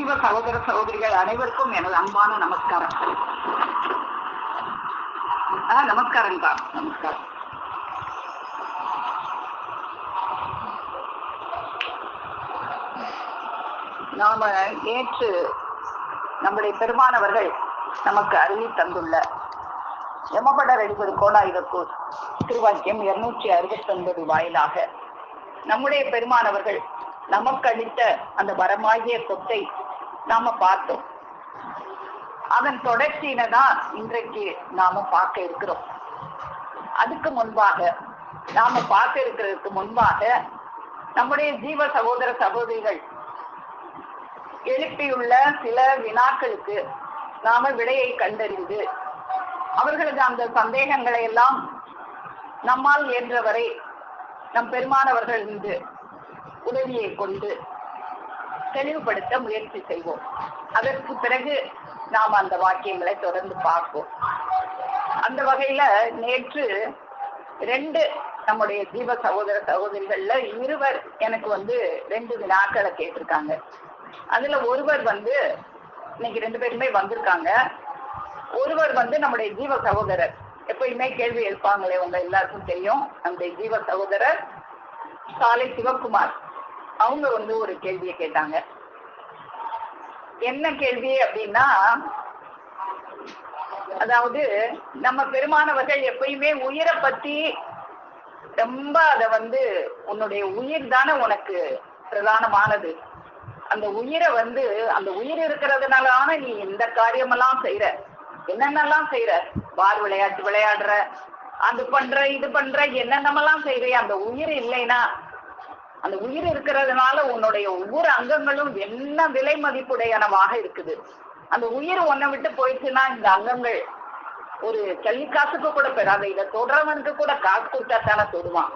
ஜீவ சகோதர சகோதரிகள் அனைவருக்கும் எனது அன்பான நமஸ்காரம். ஆஹ் நமஸ்காரம் தான் நமஸ்காரம். நாம நேற்று நம்முடைய பெருமானவர்கள் நமக்கு அருளி தந்துள்ள எமபடர் அடிப்பது கோடாயுதக்கூர் திருவாக்கியம் இருநூற்றி அறுபத்தி ஒன்பது வாயிலாக. நம்முடைய பெருமானவர்கள் நமக்கு அளித்த அந்த வரமாகிய சொத்தை நாம பார்த்தோம். அதன் தொடர்ச்சியில தான் இன்றைக்கு நாம பார்க்க இருக்கிறோம். அதுக்கு முன்பாக நாம பார்க்க இருக்கிறதுக்கு முன்பாக நம்முடைய ஜீவ சகோதர சகோதரிகள் எழுப்பியுள்ள சில வினாக்களுக்கு நாம விடையை கண்டறிந்து அவர்களது அந்த சந்தேகங்களை எல்லாம் நம்மால் இயன்றவரை நம் பெருமானவர்கள் இருந்து உதவியை கொண்டு தெளிவுபடுத்த முயற்சி செய்வோம். அதற்கு பிறகு நாம் அந்த வாக்கியங்களை தொடர்ந்து பார்ப்போம். அந்த வகையில நேற்று ரெண்டு நம்முடைய ஜீவ சகோதர சகோதரிகள்ல இருவர் எனக்கு வந்து ரெண்டு வினாக்களை கேட்டிருக்காங்க. அதுல ஒருவர் வந்து இன்னைக்கு ரெண்டு பேருமே வந்திருக்காங்க. ஒருவர் வந்து நம்முடைய ஜீவ சகோதரர். எப்பயுமே கேள்வி எழுப்பாங்களே உங்க எல்லாருக்கும் தெரியும். நம்முடைய ஜீவ சகோதரர் சாலை சிவகுமார். அவங்க வந்து ஒரு கேள்வியை கேட்டாங்க. என்ன கேள்வி அப்படின்னா அதாவது நம்ம பெருமானவர்கள் எப்பயுமே உயிரை பத்தி ரொம்ப அத வந்து உன்னுடைய உயிர் தானே உனக்கு பிரதானமானது. அந்த உயிரை வந்து அந்த உயிர் இருக்கிறதுனாலான நீ இந்த காரியமெல்லாம் செய்யற என்னென்னலாம் செய்யற பார் விளையாட்டு விளையாடுற அது பண்ற இது பண்ற என்னென்னமெல்லாம் செய்யற அந்த உயிர் இல்லைன்னா அந்த உயிர் இருக்கிறதுனால உன்னுடைய ஒவ்வொரு அங்கங்களும் என்ன விலை மதிப்புடையனவாக இருக்குது. அந்த உயிர் உன்னை விட்டு போயிடுச்சுன்னா இந்த அங்கங்கள் ஒரு ஜல்லிக்காசுக்கு கூட பெறாத இதை தொடரவனுக்கு கூட காசு கொடுத்தா தானே தொடுவான்.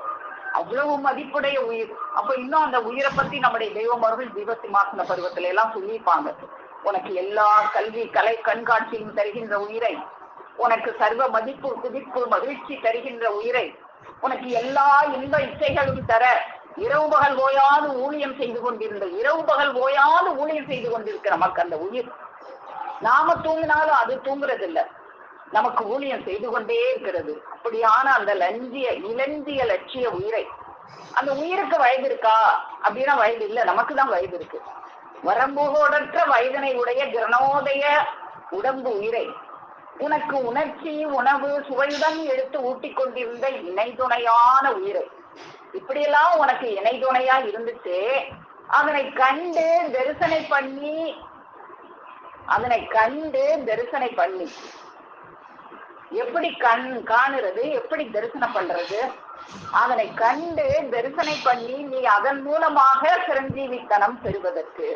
அவ்வளவு மதிப்புடைய உயிர். அப்ப இன்னும் அந்த உயிரை பத்தி நம்முடைய தெய்வமர்கள் ஜீவசிம்மாசன பருவத்துல எல்லாம் சொல்லியிருப்பாங்க. உனக்கு எல்லா கல்வி கலை கண்காட்சியும் தருகின்ற உயிரை உனக்கு சர்வ மதிப்பு குதிப்பு மகிழ்ச்சி தருகின்ற உயிரை உனக்கு எல்லா இன்ப இச்சைகளும் தர இரவு பகல் ஓயாது ஊழியம் செய்து கொண்டிருந்த இரவு பகல் ஓயாது ஊழியம் செய்து கொண்டிருக்கிற நமக்கு அந்த உயிர். நாம தூங்கினாலும் அது தூங்குறது இல்ல நமக்கு ஊழியம் செய்து கொண்டே இருக்கிறது. அப்படியான அந்த லஞ்சிய இளஞ்சிய லட்சிய உயிரை. அந்த உயிருக்கு வயது இருக்கா? அப்படின்னா வயது இல்ல. நமக்கு தான் வயது இருக்கு. வரம்புகோடற்ற வயதனை உடைய கிரணோதய உடம்பு உயிரை. உனக்கு உணர்ச்சி உணவு சுவையுடன் எடுத்து ஊட்டிக் கொண்டிருந்த இணை துணையான உயிரை. இப்படியெல்லாம் உனக்கு இணை துணையா இருந்துச்சு அதனை கண்டு தரிசனை பண்ணி அதனை கண்டு தரிசனை பண்ணி. எப்படி கண் காணுறது எப்படி தரிசனம் பண்றது? அதனை கண்டு தரிசனை பண்ணி நீ அதன் மூலமாக சிரஞ்சீவித்தனம் பெறுவதற்கு.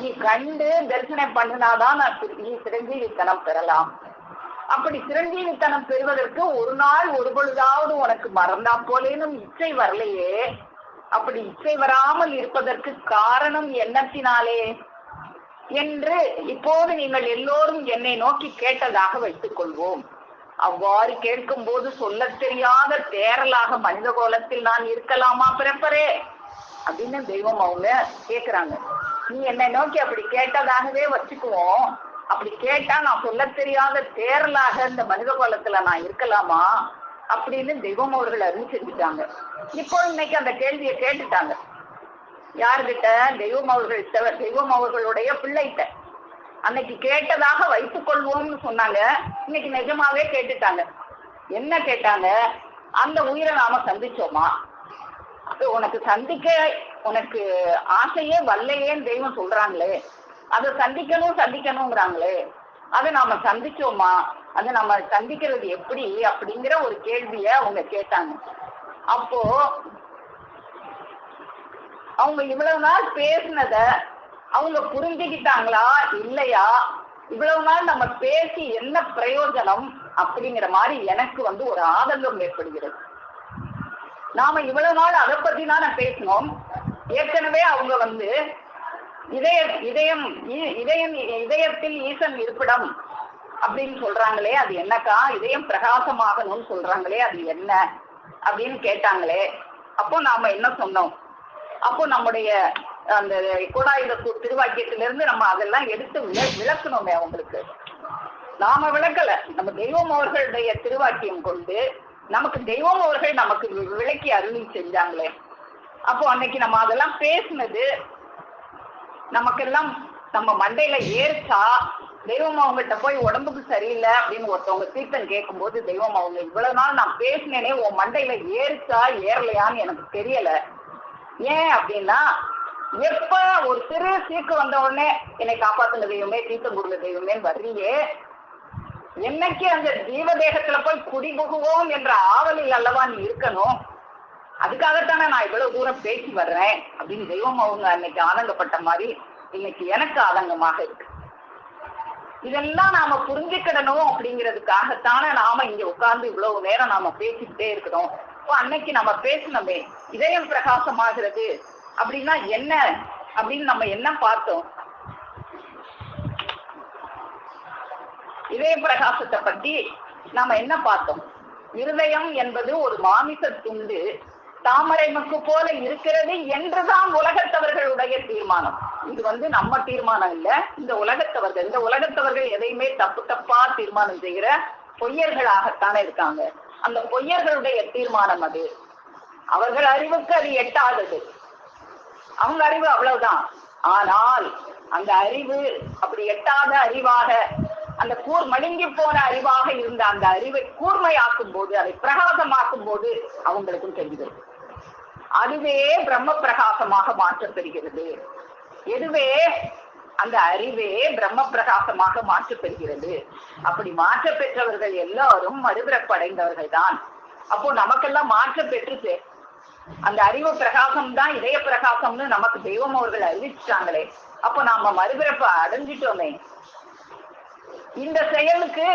நீ கண்டு தரிசனம் பண்ணினாதான் நான் நீ சிரஞ்சீவித்தனம் பெறலாம். அப்படி சிரஞ்சீவித்தனம் பெறுவதற்கு ஒரு நாள் ஒரு பொழுதாவது உனக்கு மறந்தா போலேனும் இச்சை வரலையே. அப்படி இச்சை வராமல் இருப்பதற்கு காரணம் எண்ணத்தினாலே என்று இப்போது நீங்கள் எல்லோரும் என்னை நோக்கி கேட்டதாக வைத்துக் கொள்வோம். அவ்வாறு கேட்கும் போது சொல்லத் தெரியாத தேரலாக மனித கோலத்தில் நான் இருக்கலாமா பிறப்பரே? அப்படின்னு தெய்வம் அவங்க கேக்குறாங்க. நீ என்னை நோக்கி அப்படி கேட்டதாகவே வச்சுக்குவோம். அப்படி கேட்டா நான் சொல்லத் தெரியாத தேரலாக இந்த மனித குலத்துல நான் இருக்கலாமா அப்படின்னு தெய்வம் அவர்கள் அருள் செஞ்சுட்டாங்க. இப்போ இன்னைக்கு அந்த கேள்வியை கேட்டுட்டாங்க. யாருகிட்ட? தெய்வம் அவர்கள் தெய்வம் அவர்களுடைய பிள்ளைகிட்ட. அன்னைக்கு கேட்டதாக வைத்துக் கொள்வோம்னு சொன்னாங்க. இன்னைக்கு நிஜமாவே கேட்டுட்டாங்க. என்ன கேட்டாங்க? அந்த உயிரை நாம சந்திச்சோமா? உனக்கு சந்திக்க உனக்கு ஆசையே வல்லையேன்னு தெய்வம் சொல்றாங்களே. அதை சந்திக்கணும் சந்திக்கணுங்கிறாங்களே. அதை நாம சந்திச்சோமா? அதை நம்ம சந்திக்கிறது எப்படி அப்படிங்கிற ஒரு கேள்விய அவங்க கேட்டாங்க. அப்போ அவங்க இவ்வளவு நாள் பேசினத அவங்க புரிஞ்சுக்கிட்டாங்களா? இல்லையா? இவ்வளவு நாள் நம்ம பேசி என்ன பிரயோஜனம் அப்படிங்கிற மாதிரி எனக்கு வந்து ஒரு ஆதங்கம் ஏற்படுகிறது. நாம இவ்வளவு நாள் அதை பத்தி நான் பேசினோம். ஏற்கனவே அவங்க வந்து இதய இதயம் இதயம் இதயத்தில் ஈசன் இருப்பிடம் அப்படின்னு சொல்றாங்களே அது என்னக்கா? இதயம் பிரகாசமாகணும்னு சொல்றாங்களே அது என்ன அப்படின்னு கேட்டாங்களே. அப்போ நாம என்ன சொன்னோம்? அப்போ நம்முடைய அந்த கோடாயுதத்தூர் திருவாக்கியத்திலிருந்து நம்ம அதெல்லாம் எடுத்து விளக்கணுமே அவங்களுக்கு. நாம விளக்கல. நம்ம தெய்வம் அவர்களுடைய திருவாக்கியம் கொண்டு நமக்கு தெய்வம் அவர்கள் நமக்கு விளக்கி அருளி செஞ்சாங்களே. அப்போ அன்னைக்கு நம்ம அதெல்லாம் பேசினது நமக்கெல்லாம் நம்ம மண்டையில ஏறிச்சா? தெய்வம் அவங்ககிட்ட போய் உடம்புக்கு சரியில்லை அப்படின்னு ஒருத்தவங்க தீர்த்தம் கேட்கும்போது தெய்வம் அவங்க இவ்வளவு நாள் நான் பேசினேனே உன் மண்டையில ஏறிச்சா ஏறலையான்னு எனக்கு தெரியல. ஏன் அப்படின்னா எப்ப ஒரு சிறு சீக்கு வந்த உடனே என்னை காப்பாத்துன தெய்வமே தீர்த்தம் கொடுங்க தெய்வமே வர்றியே என்னைக்கு அந்த ஜீவதேகத்துல போய் குடிபுகுவோம் என்ற ஆவலில் அல்லவா நீ இருக்கணும்? அதுக்காகத்தானே நான் இவ்வளவு தூரம் பேசி வர்றேன் அப்படின்னு தெய்வம் அவங்க அன்னைக்கு ஆதங்கப்பட்ட மாதிரி இன்னைக்கு எனக்கு ஆதங்கமாக இருக்கு. இதெல்லாம் நாம புரிஞ்சுக்கிடணும் அப்படிங்கிறதுக்காகத்தானே நாம இங்க உட்கார்ந்து இவ்வளவு நேரம் நாம பேசிக்கிட்டே இருக்கிறோம். இப்போ அன்னைக்கு நம்ம பேசினோமே இதயம் பிரகாசமாகிறது அப்படின்னா என்ன? அப்படின்னு நம்ம என்ன பார்த்தோம்? இதய பிரகாசத்தை பத்தி நாம என்ன பார்த்தோம்? இருதயம் என்பது ஒரு மாமிச துண்டு. தாமரை மக்கு போல இருக்கிறது என்றுதான் உலகத்தவர்களுடைய தீர்மானம். இது வந்து நம்ம தீர்மானம் இல்ல. இந்த உலகத்தவர்கள் இந்த உலகத்தவர்கள் எதையுமே தப்பு தப்பா தீர்மானம் செய்கிற பொய்யர்களாகத்தானே இருக்காங்க. அந்த பொய்யர்களுடைய தீர்மானம் அது. அவர்கள் அறிவுக்கு அது எட்டாதது. அவங்க அறிவு அவ்வளவுதான். ஆனால் அந்த அறிவு அப்படி எட்டாத அறிவாக அந்த கூர் மடுங்கி போன அறிவாக இருந்த அந்த அறிவை கூர்மையாக்கும் போது அதை பிரகாசமாக்கும் போது அவங்களுக்கும் தெரிகிறது. அதுவே பிரம்ம பிரகாசமாக மாற்றப் பெறுகிறது எதுவே? அந்த அறிவே பிரம்ம பிரகாசமாக மாற்றப் பெறுகிறது அப்படி மாற்ற பெற்றவர்கள் எல்லாரும் மறுபிறப்படைந்தவர்கள் தான் அப்போ நமக்கெல்லாம் மாற்ற பெற்றுச்சு. அந்த அறிவு பிரகாசம் தான் இதய பிரகாசம்னு நமக்கு தெய்வம் அவர்கள் அறிவிச்சிட்டாங்களே. அப்போ நாம மறுபிறப்ப அடைஞ்சிட்டோமே. இந்த செயலுக்கு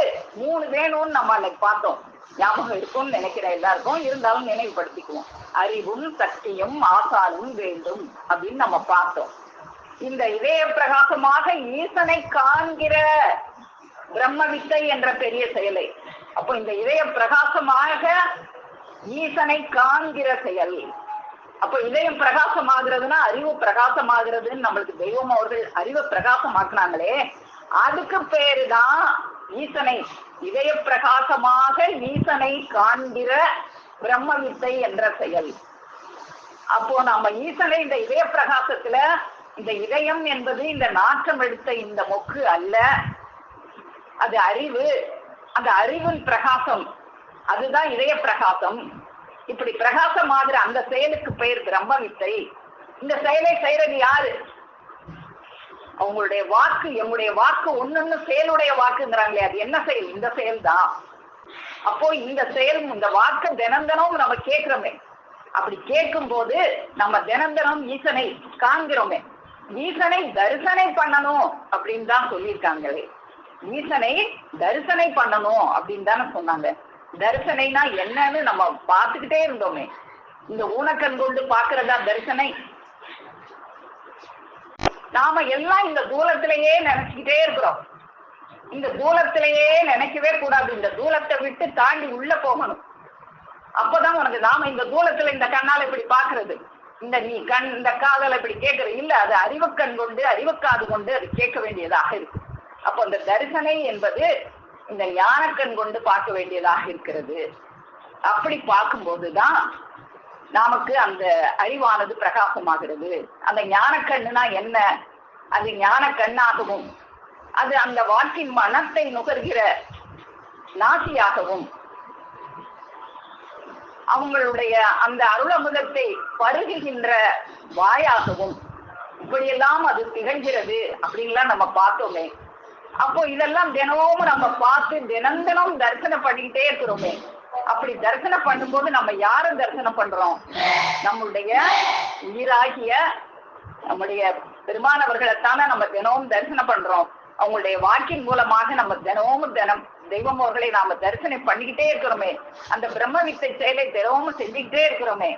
மூணு வேணும்னு நம்ம அன்னைக்கு பார்த்தோம். ஞாபகம் இருக்கும்னு நினைக்கிற எல்லாருக்கும். இருந்தாலும் நினைவுபடுத்திக்குவோம். அறிவும் சக்தியும் ஆசானும் வேண்டும் அப்படின்னு நம்ம பார்த்தோம். இந்த இதய பிரகாசமாக ஈசனை காண்கிற பிரம்ம வித்தை என்ற பெரிய செயலை. அப்போ இந்த இதய பிரகாசமாக ஈசனை காண்கிற செயல். அப்ப இதயம் பிரகாசமாகிறதுனா அறிவு பிரகாசமாகிறதுன்னு நம்மளுக்கு தெய்வம் அவர்கள் அறிவை பிரகாசமாக்குனாங்களே. அதுக்கு பேருதான் ஈசனை இதய பிரகாசமாக ஈசனை காண்கிற பிரம்ம வித்தை என்ற செயல். அப்போ நாம ஈசனை இந்த இதய பிரகாசத்துல இந்த இதயம் என்பது இந்த நாற்றம் எடுத்த இந்த மொக்கு அல்ல. அது அறிவு. அந்த அறிவின் பிரகாசம். அதுதான் இதய பிரகாசம் இப்படி பிரகாசமாகிற அந்த செயலுக்கு பெயர் பிரம்ம வித்தை இந்த செயலை செய்யறது யாரு? அவங்களுடைய வாக்கு எங்களுடைய வாக்கு ஒன்னொன்னு செயலுடைய வாக்குங்கிறாங்களே அது என்ன செயல்? இந்த செயல் தான் அப்போ இந்த செயல் இந்த வாக்கு தினம் தினம் நம்ம கேட்கிறோமே. அப்படி கேட்கும் போது நம்ம தினம் தினம் ஈசனை காண்கிறோமே. ஈசனை தரிசனை பண்ணணும் அப்படின்னு தான் சொல்லியிருக்காங்களே. ஈசனை தரிசனை பண்ணணும் அப்படின்னு தானே சொன்னாங்க. தரிசனைனா என்னன்னு நம்ம பார்த்துக்கிட்டே இருந்தோமே. இந்த ஊனக்கண் கொண்டு பாக்குறதா தரிசனை? நாம எல்லாம் இந்த தூலத்திலேயே நினைச்சுக்கிட்டே இருக்கிறோம். இந்த தூலத்திலேயே நினைக்கவே கூடாது. இந்த தூலத்தை விட்டு தாண்டி உள்ள போகணும். அப்பதான் உனக்கு நாம இந்த தூலத்துல இந்த கண்ணால இப்படி பாக்குறது இந்த நீ கண் இந்த காதல இப்படி கேட்கறது. இல்ல அது அறிவுக்கண் கொண்டு அறிவுக்காது கொண்டு அது கேட்க வேண்டியதாக இருக்கு அப்போ அந்த தரிசனை என்பது இந்த ஞானக்கண் கொண்டு பார்க்க வேண்டியதாக இருக்கிறது. அப்படி பார்க்கும்போதுதான் நமக்கு அந்த அறிவானது பிரகாசமாகிறது. அந்த ஞானக்கண்ணுனா என்ன? அது ஞான கண்ணாகவும் அது அந்த வாக்கின் மனத்தை நுகர்கிற நாசியாகவும் அவங்களுடைய அந்த அருளமுதத்தை பருகுகின்ற வாயாகவும் இப்படியெல்லாம் அது திகழ்கிறது அப்படின்லாம் நம்ம பார்த்தோமே. அப்போ இதெல்லாம் தினமும் நம்ம பார்த்து தினம் தினம் தரிசனம் பண்ணிக்கிட்டே இருக்கிறோமே. அப்படி தரிசனம் பண்ணும்போது நம்ம யார தரிசனம் பண்றோம்? நம்மளுடைய உயிராகிய நம்முடைய பெருமானவர்களைத்தானே நம்ம தினமும் தரிசனம் பண்றோம். அவங்களுடைய வாக்கின் மூலமாக நம்ம தினமும் தினம் தெய்வம் அவர்களை நாம தரிசனம் பண்ணிக்கிட்டே இருக்கிறோமே. அந்த பிரம்ம வித்தை செயலை தினமும் செஞ்சுக்கிட்டே இருக்கிறோமே.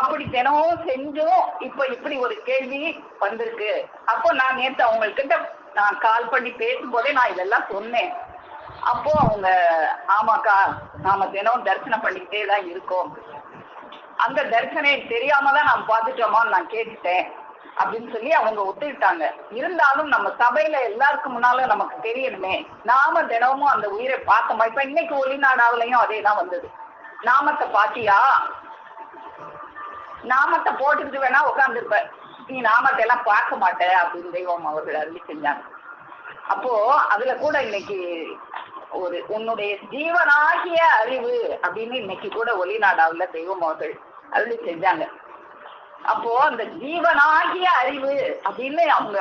அப்படி தினமும் செஞ்சும் இப்ப இப்படி ஒரு கேள்வி வந்திருக்கு. அப்போ நான் நேத்து அவங்கக்கிட்ட நான் கால் பண்ணி பேசும்போதே நான் இதெல்லாம் சொன்னேன். அப்போ அவங்க ஆமாக்கா நாம தினம் தரிசனம் பண்ணிக்கிட்டே தான் இருக்கோம். அந்த தரிசனை தெரியாம தான் நான் பார்த்துட்டோமான்னு நான் கேட்டுட்டேன். அப்படின்னு சொல்லி அவங்க ஒத்துக்கிட்டாங்க. இருந்தாலும் நம்ம சபையில எல்லாருக்கும் முன்னாலும் நமக்கு தெரியணுமே. நாம தினமும் அந்த உயிரை பார்த்தோமா? இப்ப இன்னைக்கு ஒளிநாடாவிலையும் அதே தான் வந்தது. நாமத்தை பாத்தியா? நாமத்தை போட்டுக்கிட்டு வேணா உட்காந்துருப்ப நீ நாமத்தை எல்லாம் பார்க்க மாட்ட அப்படின்னு தெய்வம் அவர்கள் அருளி செஞ்சாங்க. அப்போ அதுல கூட இன்னைக்கு ஒரு உன்னுடைய ஜீவனாகிய அறிவு அப்படின்னு இன்னைக்கு கூட ஒளிநாடாவில் தெய்வம் அவர்கள் அருளி செஞ்சாங்க. அப்போ அந்த ஜீவனாகிய அறிவு அப்படின்னு அவங்க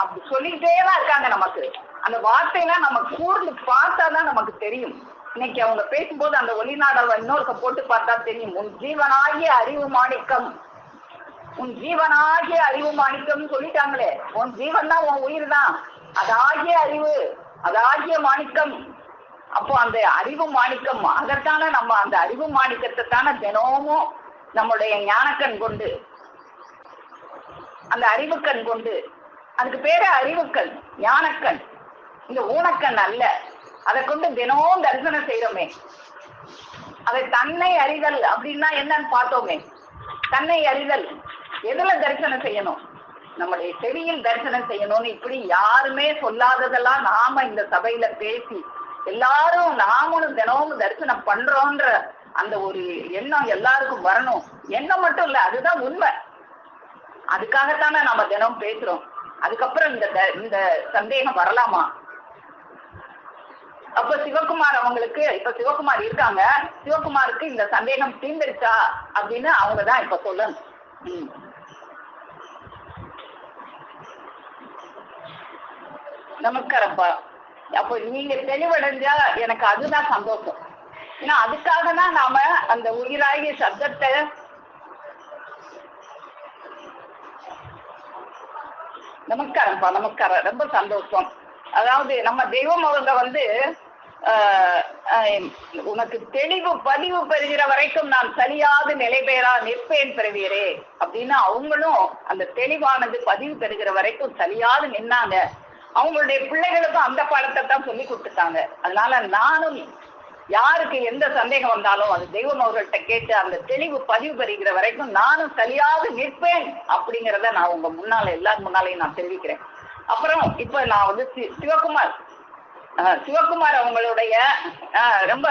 அப்படி சொல்லிக்கிட்டே தான் இருக்காங்க நமக்கு. அந்த வார்த்தையெல்லாம் நம்ம கூர்ந்து பார்த்தாதான் நமக்கு தெரியும். இன்னைக்கு அவங்க பேசும்போது அந்த ஒளிநாடாவை இன்னொருக்க போட்டு பார்த்தா தெரியும். உன் ஜீவனாகிய அறிவு மாணிக்கம். உன் ஜீவனாகிய அறிவு மாணிக்கம்னு சொல்லிட்டாங்களே. உன் ஜீவன் தான் உன் உயிர் தான் அதாகிய அறிவு அதாகிய மாணிக்கம். அப்போ அந்த அறிவு மாணிக்கம் அதற்கான நம்ம அந்த அறிவு மாணிக்கத்தை தானே தினமும் நம்மளுடைய ஞானக்கண் கொண்டு அந்த அறிவுக்கண் கொண்டு அதுக்கு பேரு அறிவுக்கண் ஞானக்கண். இந்த ஊனக்கண் அல்ல. அதை கொண்டு தினமும் தரிசனம் செய்யறோமே அதை தன்னை அறிதல் அப்படின்னா என்னன்னு பார்த்தோமே. தன்னை அறிதல். எதுல தரிசனம் செய்யணும்? நம்முடைய செடியில் தரிசனம் செய்யணும்னு இப்படி யாருமே சொல்லாததெல்லாம் நாம இந்த சபையில பேசி எல்லாரும் நாமளும் தினமும் தரிசனம் பண்றோன்ற அந்த ஒரு எண்ணம் எல்லாருக்கும் வரணும். எண்ணம் மட்டும் இல்ல அதுதான் உண்மை. அதுக்காகத்தானே நம்ம தினம் பேசுறோம். அதுக்கப்புறம் இந்த த- இந்த சந்தேகம் வரலாமா? அப்ப சிவகுமார் அவங்களுக்கு இப்ப சிவகுமார் இருக்காங்க. சிவகுமாருக்கு இந்த சந்தேகம் தீர்ந்துருச்சா அப்படின்னு அவங்கதான் இப்ப சொல்லணும். ம். நமஸ்காரம்ப்பா அப்போ நீங்க தெளிவடைஞ்சா எனக்கு அதுதான் சந்தோஷம். ஏன்னா அதுக்காக தான் நாம அந்த உயிராகிய சப்தத்தை நமஸ்காரம்ப்பா நமஸ்காரம். ரொம்ப சந்தோஷம். அதாவது நம்ம தெய்வம் அவங்க வந்து ஆஹ், உனக்கு தெளிவு பதிவு பெறுகிற வரைக்கும் நான் சரியாது நிலை பெயரா நிற்பேன் பெறுவீரே. அப்படின்னு அவங்களும் அந்த தெளிவானது பதிவு பெறுகிற வரைக்கும் சரியாது நின்னாங்க. அவங்களுடைய பிள்ளைகளுக்கும் அந்த பாடத்தை தான் சொல்லி கொடுத்துட்டாங்க. அதனால நானும் யாருக்கு எந்த சந்தேகம் வந்தாலும் அது தெய்வம் அவர்கள்ட்ட கேட்டு அந்த தெளிவு பதிவு பெறுகிற வரைக்கும் நானும் சரியாக நிற்பேன் அப்படிங்கிறத நான் உங்க முன்னால எல்லார் முன்னாலையும் நான் தெரிவிக்கிறேன். அப்புறம் இப்ப நான் வந்து சி- சிவகுமார். சிவகுமார் அவங்களுடைய ரொம்ப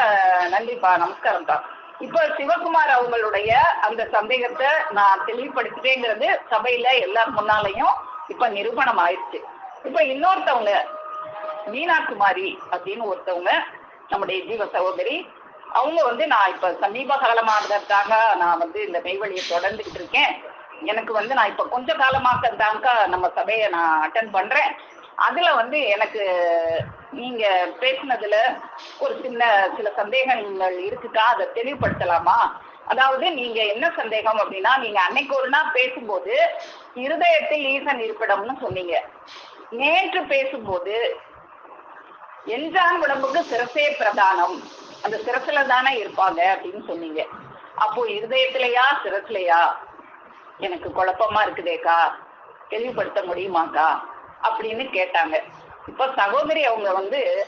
நன்றிப்பா நமஸ்காரம்ப்பா. இப்ப சிவகுமார் அவங்களுடைய அந்த சந்தேகத்தை நான் தெளிவுபடுத்திட்டேங்கிறது சபையில எல்லார் முன்னாலையும் இப்ப நிரூபணம் ஆயிடுச்சு இப்ப இன்னொருத்தவங்க மீனாகுமாரி அப்படின்னு ஒருத்தவங்க நம்முடைய ஜீவ சகோதரி அவங்க வந்து நான் இப்ப சமீப காலமானதற்காக நான் வந்து இந்த மெய்வழியை தொடர்ந்துகிட்டு இருக்கேன். எனக்கு வந்து நான் இப்ப கொஞ்ச காலமாக தாங்க நம்ம சபையை நான் அட்டன் பண்றேன். அதுல வந்து எனக்கு நீங்க பேசினதுல ஒரு சின்ன சில சந்தேகங்கள் இருக்குக்கா அதை தெளிவுபடுத்தலாமா? அதாவது நீங்க என்ன சந்தேகம் அப்படின்னா நீங்க அன்னைக்கு ஒரு நாள் பேசும்போது இருதயத்தில் ஈசன் இருப்பிடம்னு சொன்னீங்க. நேற்று பேசும்போது என்றான் உடம்புக்கு சிரசே பிரதானம். அந்த சிரசுல தானே இருப்பாங்க அப்படின்னு சொன்னீங்க. அப்போ இருதயத்திலையா சிரசுலையா? எனக்கு குழப்பமா இருக்குதேக்கா? தெளிவுபடுத்த முடியுமாக்கா? அப்படின்னு கேட்டாங்க. இப்ப சகோதரி அவங்க வந்து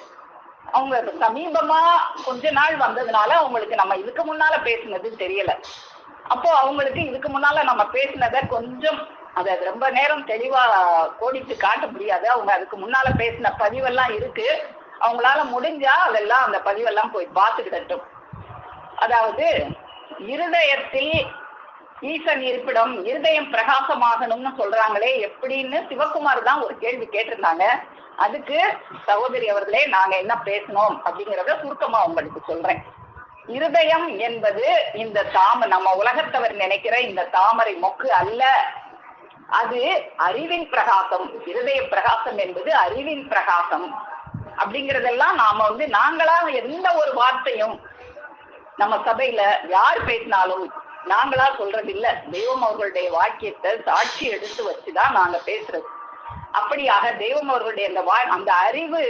அவங்க சமீபமா கொஞ்ச நாள் வந்ததுனால அவங்களுக்கு நம்ம இதுக்கு முன்னால பேசுனது தெரியல. அப்போ அவங்களுக்கு இதுக்கு முன்னால நம்ம பேசினத கொஞ்சம் அதை ரொம்ப நேரம் தெளிவா கோடிட்டு காட்ட முடியாது. அவங்க அதுக்கு முன்னால பேசின பதிவெல்லாம் இருக்கு. அவங்களால முடிஞ்சா அதெல்லாம் அந்த பதிவெல்லாம் போய் பார்த்துக்கிடட்டும். அதாவது இருதயத்தில் ஈசன் இருப்பிடம் இருதயம் பிரகாசமாகணும்னு சொல்றாங்களே எப்படின்னு சிவகுமார் தான் ஒரு கேள்வி கேட்டிருந்தாங்க. அதுக்கு சகோதரி அவர்களே நாங்க என்ன பேசணும் அப்படிங்கிறத சுருக்கமா உங்களுக்கு சொல்றேன். இருதயம் என்பது இந்த தாம நம்ம உலகத்தவர் நினைக்கிற இந்த தாமரை மொக்கு அல்ல. அது அறிவின் பிரகாசம் இருதய பிரகாசம் என்பது அறிவின் பிரகாசம். அப்படிங்கறதெல்லாம் நாம வந்து நாங்களா எந்த ஒரு வார்த்தையும் நம்ம சபையில யார் பேசினாலும் நாங்களா சொல்றது இல்ல தெய்வம் அவர்களுடைய வாக்கியத்தை சாட்சி எடுத்து வச்சுதான் நாங்க பேசுறது. அப்படியாக தெய்வம் அவர்களுடைய அந்த வா அந்த அறிவு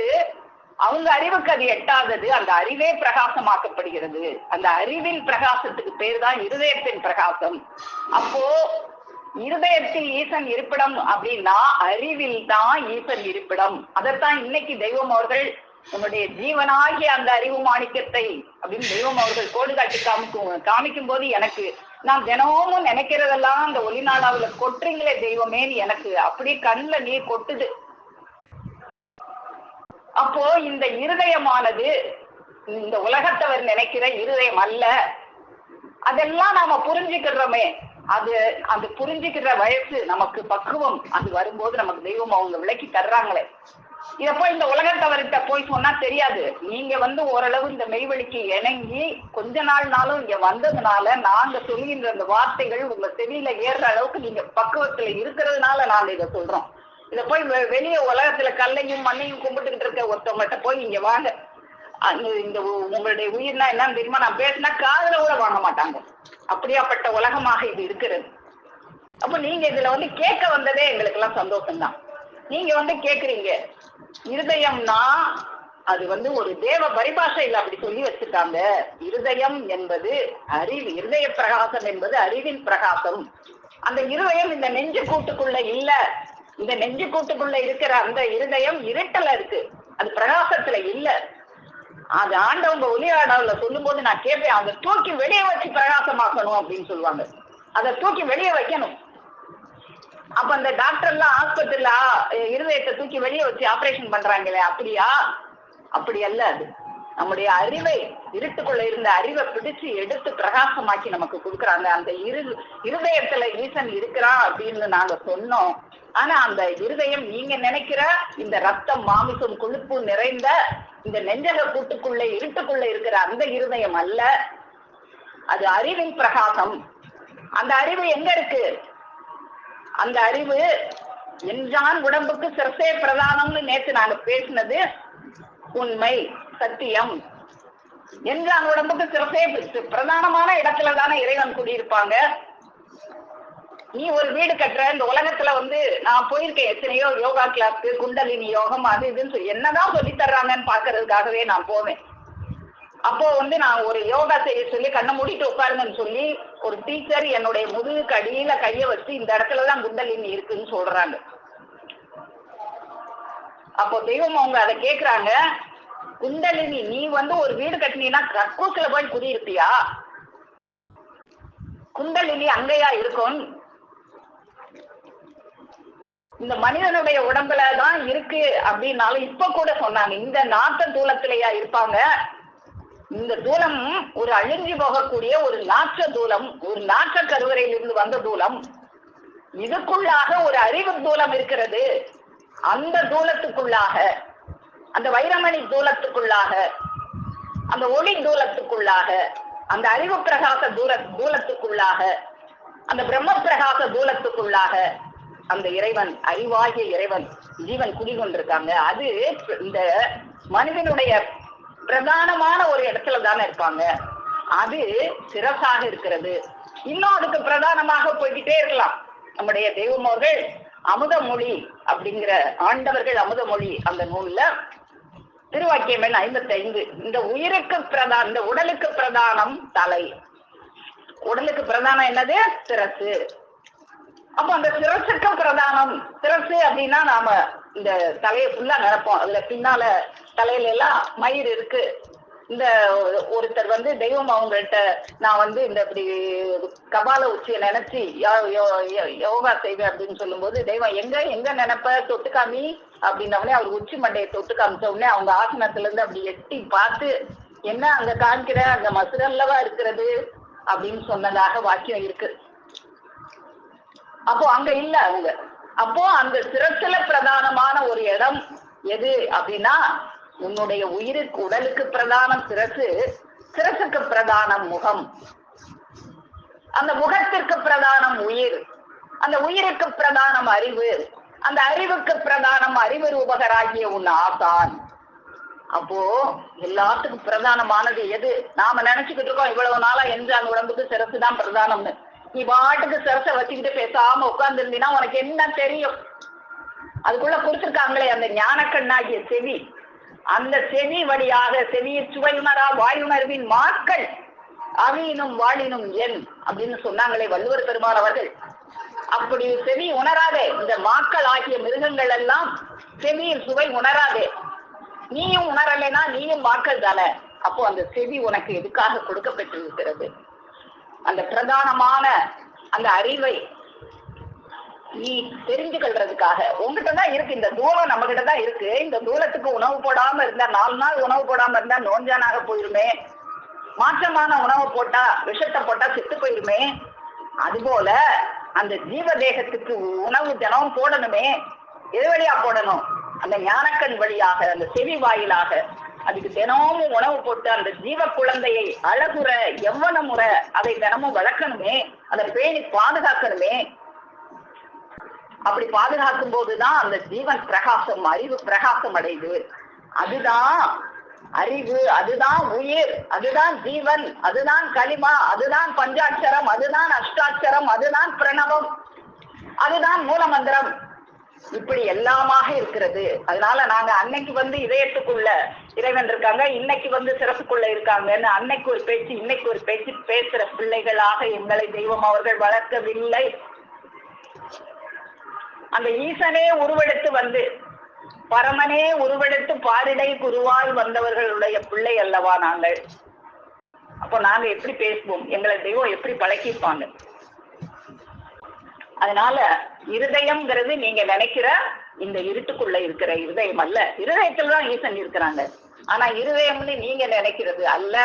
அவங்க அறிவுக்கு அது எட்டாதது அந்த அறிவே பிரகாசமாக்கப்படுகிறது. அந்த அறிவின் பிரகாசத்துக்கு பேர் தான் இருதயத்தின் பிரகாசம். அப்போ இருதயத்தில் ஈசன் இருப்பிடம் அப்படின்னா அறிவில் தான் ஈசன் இருப்பிடம். அதைத்தான் இன்னைக்கு தெய்வம் அவர்கள் உன்னுடைய ஜீவனாகிய அந்த அறிவு மாணிக்கத்தை அப்படின்னு தெய்வம் அவர்கள் கோடு காட்டி காமிக்கும் காமிக்கும் போது எனக்கு நான் தினமும் நினைக்கிறதெல்லாம் அந்த ஒளி நாளாவுல கொட்டுறீங்களே தெய்வமேன்னு எனக்கு அப்படியே கண்ணுல நீர் கொட்டுது. அப்போ இந்த இருதயமானது இந்த உலகத்தவர் நினைக்கிற இருதயம் அல்ல. அதெல்லாம் நாம புரிஞ்சுக்கிறோமே அது அது புரிஞ்சுக்கிற வயசு நமக்கு பக்குவம் அது வரும்போது நமக்கு தெய்வம் அவங்க விளக்கி தர்றாங்களே. இத போய் இந்த உலகத்தவர்கிட்ட போய் சொன்னா தெரியாது. நீங்க வந்து ஓரளவு இந்த மெய்வெளிக்கு இணங்கி கொஞ்ச நாள்னாலும் இங்க வந்ததுனால நாங்க சொல்லுகின்ற அந்த வார்த்தைகள் உங்க செவியில ஏறுற அளவுக்கு நீங்க பக்குவத்துல இருக்கிறதுனால நாங்க இதை சொல்றோம். இத போய் வெ- உலகத்துல கல்லையும் மண்ணையும் கும்பிட்டுக்கிட்டு இருக்க ஒருத்தவங்கள்ட்ட போய் இங்க வாங்க. இந்த உங்களுடைய உயிர்னா என்னன்னு தெரியுமா? நான் பேசினா காதுல கூட வாங்க மாட்டாங்க. அப்படியாப்பட்ட உலகமாக இது இருக்கிறது. அப்ப நீங்க இதுல வந்து கேட்க வந்ததே எங்களுக்கு எல்லாம் சந்தோஷம்தான். நீங்க வந்து கேக்குறீங்க இருதயம்னா அது வந்து ஒரு தேவ பரிபாஷையில் அப்படி சொல்லி வச்சுட்டாங்க. இருதயம் என்பது அறிவு இருதய பிரகாசம் என்பது அறிவின் பிரகாசம். அந்த இருதயம் இந்த நெஞ்சு கூட்டுக்குள்ள இல்ல. இந்த நெஞ்சு கூட்டுக்குள்ள இருக்கிற அந்த இருதயம் இருட்டல இருக்கு. அது பிரகாசத்துல இல்ல. அது ஆண்டவங்க ஒளி சொல்லும் போது நான் கேட்பேன் அதை தூக்கி வெளியே வச்சு பிரகாசமாக்கணும் அப்படின்னு சொல்லுவாங்க. அதை தூக்கி வெளியே வைக்கணும். அப்ப அந்த டாக்டர் எல்லாம் ஆஸ்பத்திரியில இருதயத்தை தூக்கி வெளியே வச்சு ஆபரேஷன் பண்றாங்களே அப்படியா? அப்படி அல்ல அது. நம்முடைய அறிவை இருட்டுக்குள்ள இருந்த அறிவை பிடிச்சு எடுத்து பிரகாசமாக்கி நமக்கு கொடுக்குறாங்க. அந்த இரு இருதயத்துல ஈசன் இருக்கிறான் அப்படின்னு நாங்க சொன்னோம். ஆனா அந்த இருதயம் நீங்க நினைக்கிற இந்த ரத்தம் மாமிசம் கொழுப்பு நிறைந்த இந்த நெஞ்சக கூட்டுக்குள்ள இருட்டுக்குள்ள இருக்கிற அந்த இருதயம் அல்ல. அது அறிவின் பிரகாசம். அந்த அறிவு எங்க இருக்கு? அந்த அறிவு என்றான் உடம்புக்கு சிரசே பிரதானம்னு நேற்று நாங்க பேசினது உண்மை சத்தியம் என்ஜான் உடம்புக்கு சிறப்பே பிரதானமான இடத்துல தானே இறைவன் குடியிருப்பாங்க. நீ ஒரு வீடு கட்டுற இந்த உலகத்துல வந்து நான் போயிருக்கேன் எத்தனையோ யோகா கிளாஸ் குண்டலினி யோகம் அது இதுன்னு சொல்லி. என்னதான் சொல்லி தர்றாங்கன்னு பாக்குறதுக்காகவே நான் போவேன். அப்போ வந்து நான் ஒரு யோகா செய்ய சொல்லி கண்ணை மூடிட்டு உட்காருங்கன்னு சொல்லி ஒரு டீச்சர் என்னுடைய முதுகு கடியில கைய வச்சு இந்த இடத்துல தான் குண்டலினி இருக்குன்னு சொல்றாங்க. அப்போ தெய்வம் அவங்க அதை கேக்குறாங்க குண்டலினி நீ வந்து ஒரு வீடு கட்டினீன்னா கக்கூசுல போய் குடியிருப்பியா? குண்டலினி அங்கேயா இருக்கும். இந்த மனிதனுடைய உடம்புல தான் இருக்கு அப்படின்னாலும் இப்ப கூட சொன்னாங்க இந்த நாட்ட தூளத்திலேயா இருப்பாங்க? இந்த தூளம் ஒரு அழிஞ்சு போகக்கூடிய ஒரு நாற்ற தூளம் ஒரு நாற்ற கருவறையிலிருந்து வந்த தூலம் இதுக்குள்ளாக ஒரு அறிவு தூலம் இருக்கிறது. அந்த தூலத்துக்குள்ளாக அந்த வைரமணி தூலத்துக்குள்ளாக அந்த ஒளி தூலத்துக்குள்ளாக அந்த அறிவு பிரகாச தூர தூலத்துக்குள்ளாக அந்த பிரம்ம பிரகாச தூலத்துக்குள்ளாக அந்த இறைவன் அறிவாகிய இறைவன் ஜீவன் குடிகொண்டிருக்காங்க. அது இந்த மனிதனுடைய பிரதானமான ஒரு இடத்துல தானே இருப்பாங்க. அது சிரசாக இருக்கிறது. இன்னும் அதுக்கு பிரதானமாக போய்கிட்டே இருக்கலாம். நம்முடைய தெய்வம் அவர்கள் அமுதமொழி அப்படிங்கிற ஆண்டவர்கள் அமுதமொழி அந்த நூல்ல திருவாக்கியம் எண் ஐம்பத்தி ஐந்து இந்த உயிருக்கு பிரதான் இந்த உடலுக்கு பிரதானம் தலை. உடலுக்கு பிரதானம் என்னது? சிரசு. அப்ப அந்த சிரசுக்கு பிரதானம். சிரசு அப்படின்னா நாம இந்த தலையை ஃபுல்லா நினைப்போம் அதுல பின்னால தலையில எல்லாம் மயிர் இருக்கு. இந்த ஒருத்தர் வந்து தெய்வம் அவங்கள்ட்ட நான் வந்து இந்த இப்படி கபால உச்சியை நினைச்சு யோகா செய்வேன் அப்படின்னு சொல்லும்போது தெய்வம் எங்க எங்க நினைப்ப? தொட்டு காமி உடனே அவர் உச்சி மண்டையை தொட்டு காமிச்ச உடனே அவங்க ஆசனத்துல இருந்து அப்படி எட்டி பார்த்து என்ன அங்க காமிக்கிற? அந்த மசுரல்லவா இருக்கிறது? அப்படின்னு சொன்னதாக வாக்கியம் இருக்கு. அப்போ அங்க இல்ல அவங்க அப்போ அந்த சிரசுல பிரதானமான ஒரு இடம் எது அப்படின்னா உன்னுடைய உயிருக்கு உடலுக்கு பிரதானம் சிரசு சிரசுக்கு பிரதானம் முகம். அந்த முகத்திற்கு பிரதானம் உயிர். அந்த உயிருக்கு பிரதானம் அறிவு. அந்த அறிவுக்கு பிரதானம் அறிவு ரூபகராகிய உன் ஆசான். அப்போ எல்லாத்துக்கும் பிரதானமானது எது? நாம நினைச்சுக்கிட்டு இருக்கோம் இவ்வளவு நாளா எஞ்சான் உடம்புக்கு சிரசு தான் பிரதானம்னு. நீ பாட்டுக்கு சிரசை வச்சுக்கிட்டு பேசாம உட்கார்ந்து இருந்தீங்கன்னா உனக்கு என்ன தெரியும்? அதுக்குள்ள கொடுத்துருக்காங்களே அந்த ஞானக்கண்ணாகிய செவி. அந்த செவி வழியாக செவியை சுவையுணரா வாயுணர்வின் மாக்கள் அவியினும் வாழினும் என் அப்படின்னு சொன்னாங்களே வள்ளுவர் பெருமாள் அவர்கள். அப்படி செவி உணராதே இந்த மாக்கள் ஆகிய மிருகங்கள் எல்லாம் செவியின் சுவை உணராதே. நீயும் உணரலைன்னா நீயும் மாக்கள் தானே. அப்போ அந்த செவி உனக்கு எதுக்காக கொடுக்கப்பட்டிருக்கிறது? அந்த பிரதானமான அந்த அறிவை நீ தெரிஞ்சு கொள்றதுக்காக உங்ககிட்ட தான் இருக்கு. இந்த தூளம் நம்ம கிட்ட தான் இருக்கு. இந்த தூளத்துக்கு உணவு போடாம இருந்தா நாலு நாள் உணவு போடாம இருந்தா நோஞ்சானாக போயிருமே. மாற்றமான உணவு போட்டா விஷத்தை போட்டா செத்து போயிருமே. அதுபோல அந்த ஜீவ தேகத்துக்கு உணவு தினம் போடணுமே. எது வழியா போடணும்? அந்த ஞானக்கண் வழியாக அந்த செவி வாயிலாக. அதுக்கு தினமும் உணவு போட்டு அந்த ஜீவ குழந்தையை அழகுற எவ்வளவு முறை அதை தினமும் வளர்க்கணுமே. அதை பேணி பாதுகாக்கணுமே. அப்படி பாதுகாக்கும் போதுதான் அந்த ஜீவன் பிரகாசம் அறிவு பிரகாசம் அடையுது. அதுதான் அறிவு அதுதான் உயிர் அதுதான் ஜீவன் அதுதான் களிமா அதுதான் பஞ்சாட்சரம் அதுதான் அஷ்டாட்சரம் அதுதான் பிரணவம் அதுதான் மூலமந்திரம். இப்படி எல்லாமாக இருக்கிறது. அதனால நாங்க அன்னைக்கு வந்து இதயத்துக்குள்ள இறைவன் இருக்காங்க இன்னைக்கு வந்து சிறப்புக்குள்ள இருக்காங்கன்னு அன்னைக்கு ஒரு பேச்சு இன்னைக்கு ஒரு பேச்சு பேசுற பிள்ளைகளாக எங்களை தெய்வம் அவர்கள் வளர்க்கவில்லை. அந்த ஈசனே உருவெடுத்து வந்து பரமனே உருவெடுத்து பாரிடை குருவாய் வந்தவர்களுடைய பிள்ளை அல்லவா நாங்கள்? அப்போ நாங்க எப்படி பேசுவோம்? எங்களை தெய்வம் எப்படி பழக்கிப்பாங்க? அதனால இருதயம்ங்கிறது நீங்க நினைக்கிற இந்த இருட்டுக்குள்ள இருக்கிற இருதயம் அல்ல. இருதயத்துல தான் ஈசன் இருக்கிறாங்க. ஆனா இருதயம்னு நீங்க நினைக்கிறது அல்ல.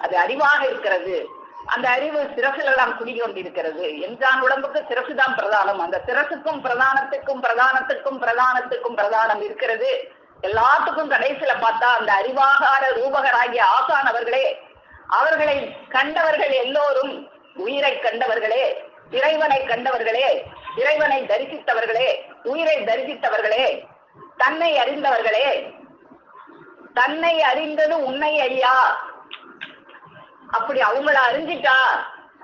அது அறிவாக இருக்கிறது. அந்த அறிவு சிரசுல எல்லாம் குடிகொண்டிருக்கிறது. என்றான் உடம்புக்கு சிரசு தான் பிரதானம். அந்த சிரசுக்கும் பிரதானத்துக்கும் பிரதானத்துக்கும் பிரதானத்துக்கும் பிரதானம் இருக்கிறது. எல்லாத்துக்கும் கடைசியில பார்த்தா அந்த அறிவாகார ரூபகராகிய ஆசான் அவர்களே அவர்களை கண்டவர்கள் எல்லோரும் உயிரை கண்டவர்களே இறைவனை கண்டவர்களே இறைவனை தரிசித்தவர்களே உயிரை தரிசித்தவர்களே தன்னை அறிந்தவர்களே தன்னை அறிந்தது உன்னை ஐயா. அப்படி அவங்கள அறிஞ்சிட்டா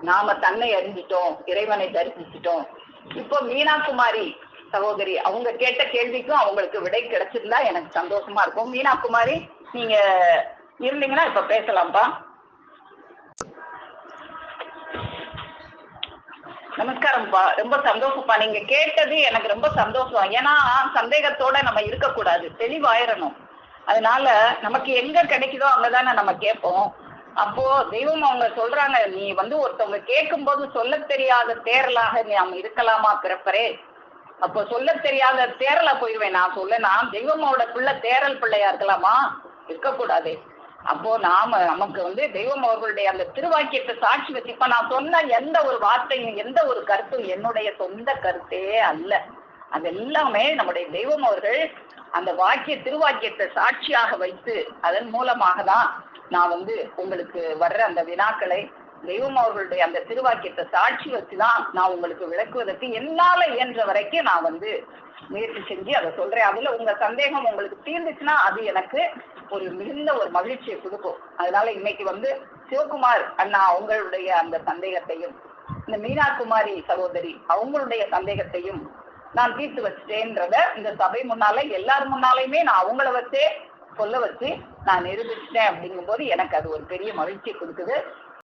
நாம தன்னை அறிஞ்சிட்டோம் இறைவனை தரிசிச்சிட்டோம். இப்போ மீனா குமாரி சகோதரி அவங்க கேட்ட கேள்விக்கும் அவங்களுக்கு விடை கிடைச்சிருந்தா எனக்கு சந்தோஷமா இருக்கும். மீனா குமாரி நீங்க இருந்தீங்கன்னா இப்ப பேசலாம்ப்பா. நமஸ்காரம்ப்பா. ரொம்ப சந்தோஷம்ப்பா. நீங்க கேட்டது எனக்கு ரொம்ப சந்தோஷம். ஏன்னா சந்தேகத்தோட நம்ம இருக்கக்கூடாது. தெளிவாயிரணும். அதனால நமக்கு எங்க கிடைக்குதோ அங்கதானே நம்ம கேட்போம். அப்போ தெய்வம் அவங்க சொல்றாங்க நீ வந்து ஒருத்தவங்க கேட்கும் போது சொல்ல தெரியாத தேரலாக நீ அவன் இருக்கலாமா பிறப்பரே? அப்போ சொல்ல தெரியாத தேரலா போயிருவேன். நான் சொல்ல நான் தெய்வமோட பிள்ளை தேரல் பிள்ளையா இருக்கலாமா? இருக்கக்கூடாது. அப்போ நாம நமக்கு வந்து தெய்வம் அவர்களுடைய அந்த திருவாக்கியத்தை சாட்சி வச்சு இப்ப நான் சொன்ன எந்த ஒரு வார்த்தையும் எந்த ஒரு கருத்தும் என்னுடைய சொந்த கருத்தே அல்ல. அது எல்லாமே நம்முடைய தெய்வம் அவர்கள் அந்த வாக்கிய திருவாக்கியத்தை சாட்சியாக வைத்து அதன் மூலமாக தான் நான் வந்து உங்களுக்கு வர்ற அந்த வினாக்களை தெய்வம் அவர்களுடைய அந்த திருவாக்கியத்தை சாட்சி வச்சுதான் நான் உங்களுக்கு விளக்குவதற்கு என்னால இயன்ற வரைக்கும் நான் வந்து முயற்சி செஞ்சு அதை சொல்றேன். அதுல உங்க சந்தேகம் உங்களுக்கு தீர்ந்துச்சுன்னா அது எனக்கு ஒரு மிகுந்த ஒரு மகிழ்ச்சியை கொடுக்கும். அதனால இன்னைக்கு வந்து சிவகுமார் அண்ணா அவங்களுடைய அந்த சந்தேகத்தையும் இந்த மீனா குமாரி சகோதரி அவங்களுடைய சந்தேகத்தையும் நான் தீர்த்து வச்சிட்டேன்றத இந்த சபை முன்னால எல்லார் முன்னாலையுமே நான் அவங்கள வச்சே சொல்ல வச்சு நான் நிரூபிச்சிட்டேன் அப்படிங்கும்போது எனக்கு அது ஒரு பெரிய மகிழ்ச்சி கொடுக்குது.